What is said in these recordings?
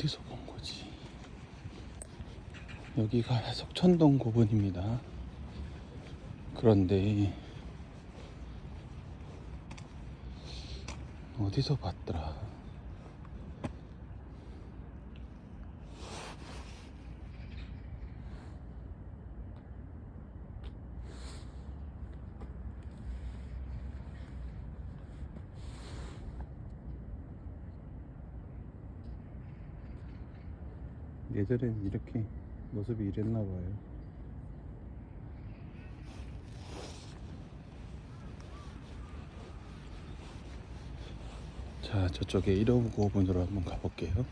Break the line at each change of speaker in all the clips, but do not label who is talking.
어디서 본 거지? 여기가 해석천동 고분입니다. 그런데 어디서 봤더라? 예전엔 이렇게 모습이 이랬나 봐요. 자, 저쪽에 1호 고 분으로 한번 가볼게요.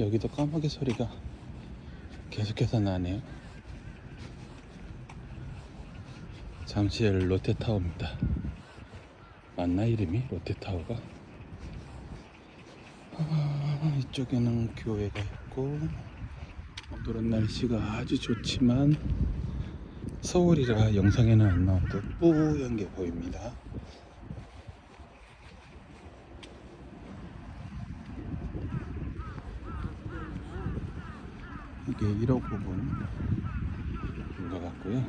여기도 까마귀 소리가 계속해서 나네요. 잠실 롯데타워입니다. 맞나 이름이 롯데타워가? 아, 이쪽에는 교회가 있고 오늘은 날씨가 아주 좋지만 서울이라 영상에는 안 나와도 뿌연 게 보입니다. 이게 1호 부분인 것 같고요.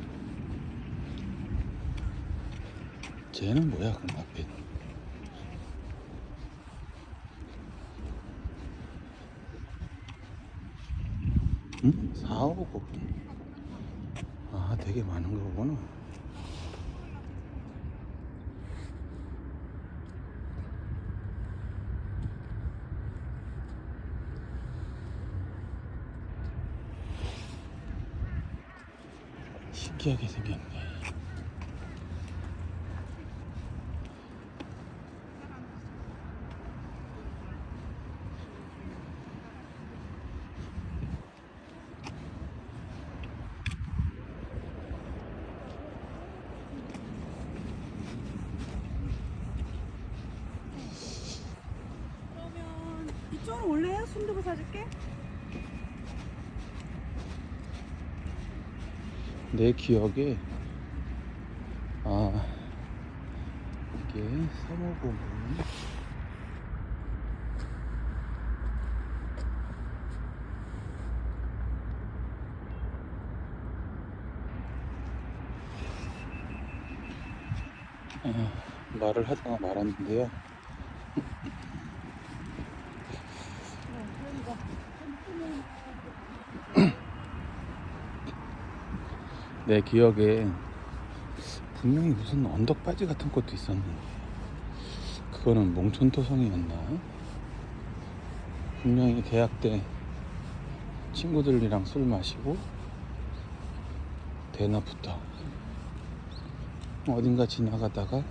쟤는 뭐야 그 앞에 응? 4, 5 부분 아 되게 많은 거구나 신기하게 생겼네
이쪽으로 올래요? 순두부 사줄게.
내 기억에 아 이게 3호부분 아, 말을 하다가 말았는데요 내 기억에 분명히 무슨 언덕 바지 같은 것도 있었는데 그거는 몽촌토성이었나? 분명히 대학 때 친구들이랑 술 마시고 대낮부터 어딘가 지나가다가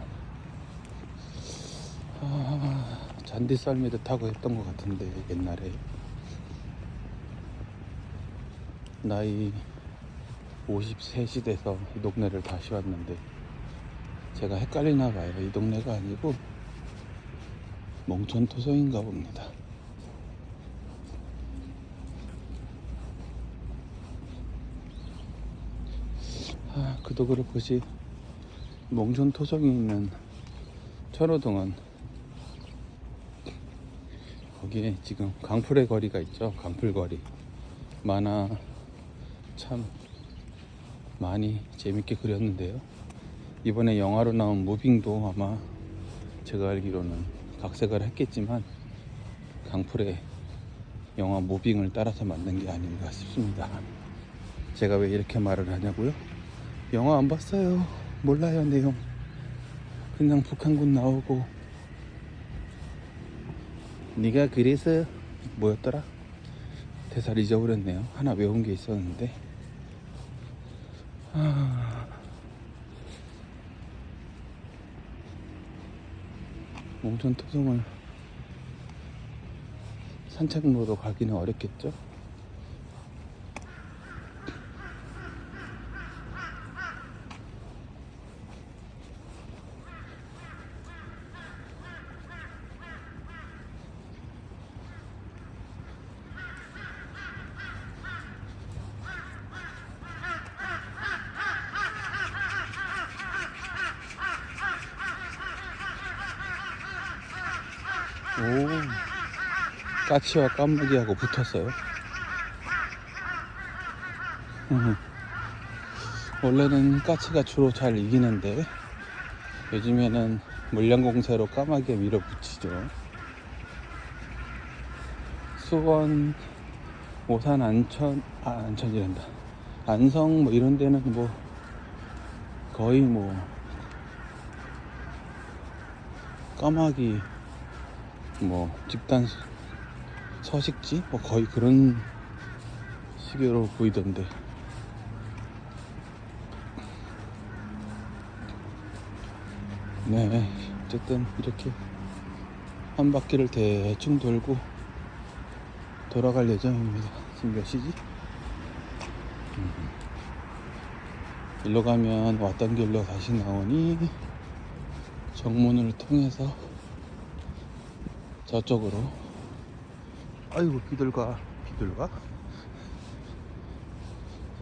아, 잔디 썰매도 타고 했던 것 같은데 옛날에 나이 53시 돼서 이 동네를 다시 왔는데 제가 헷갈리나 봐요. 이 동네가 아니고 몽촌토성인가 봅니다. 아, 그도 그렇고시 몽촌토성이 있는 천호동은 거기에 지금 강풀의 거리가 있죠. 강풀거리. 만화 참 많이 재밌게 그렸는데요. 이번에 영화로 나온 무빙도 아마 제가 알기로는 각색을 했겠지만 강풀의 영화 무빙을 따라서 만든 게 아닌가 싶습니다. 제가 왜 이렇게 말을 하냐고요? 영화 안 봤어요. 몰라요 내용. 그냥 북한군 나오고 네가 그래서 뭐였더라? 대사를 잊어버렸네요. 하나 외운 게 있었는데 아... 몽촌 토성을 산책로로 가기는 어렵겠죠? 오, 까치와 까마귀하고 붙었어요. 음. 원래는 까치가 주로 잘 이기는데 요즘에는 물량공세로 까마귀에 밀어붙이죠. 수원, 오산, 안천, 아 안천이란다. 안성 뭐 이런 데는 뭐 거의 뭐 까마귀 뭐 집단 서- 서식지 뭐 거의 그런 시계로 보이던데 네 어쨌든 이렇게 한 바퀴를 대충 돌고 돌아갈 예정입니다 지금 몇 시지? 음. 일로 가면 왔던 길로 다시 나오니 정문을 통해서 저쪽으로. 아이고 비둘가 비둘가.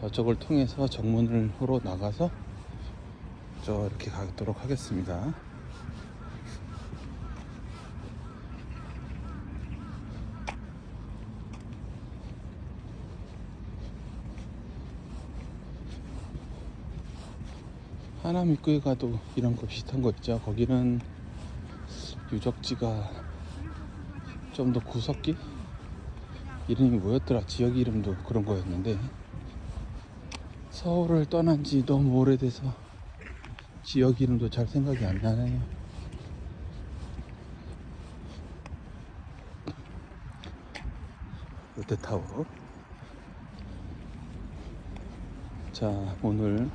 저쪽을 통해서 정문으로 나가서 저 이렇게 가도록 하겠습니다. 하남 입구에 가도 이런 거 비슷한 거 있죠? 거기는 유적지가 좀 더 구석기? 이름이 뭐였더라? 지역 이름도 그런 거였는데. 서울을 떠난 지 너무 오래돼서 지역 이름도 잘 생각이 안 나네요. 롯데타워. 자 오늘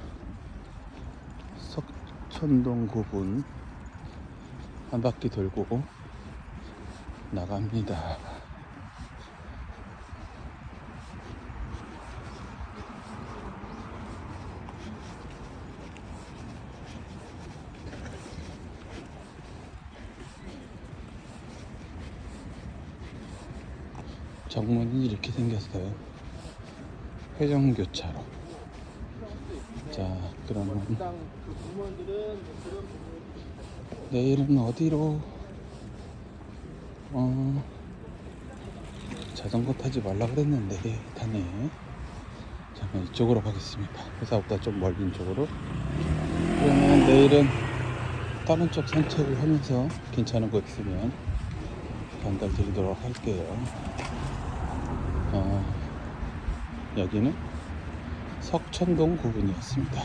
석천동 구분 한 바퀴 돌고 나갑니다. 정문이 이렇게 생겼어요. 회전교차로. 자, 그러면 내일은 어디로? 어, 자전거 타지 말라 그랬는데 타네. 잠깐 이쪽으로 가겠습니다. 회사보다 좀 멀린 쪽으로. 그러면 내일은 다른 쪽 산책을 하면서 괜찮은 거 있으면 전달 드리도록 할게요. 어, 여기는 석천동 구분이었습니다.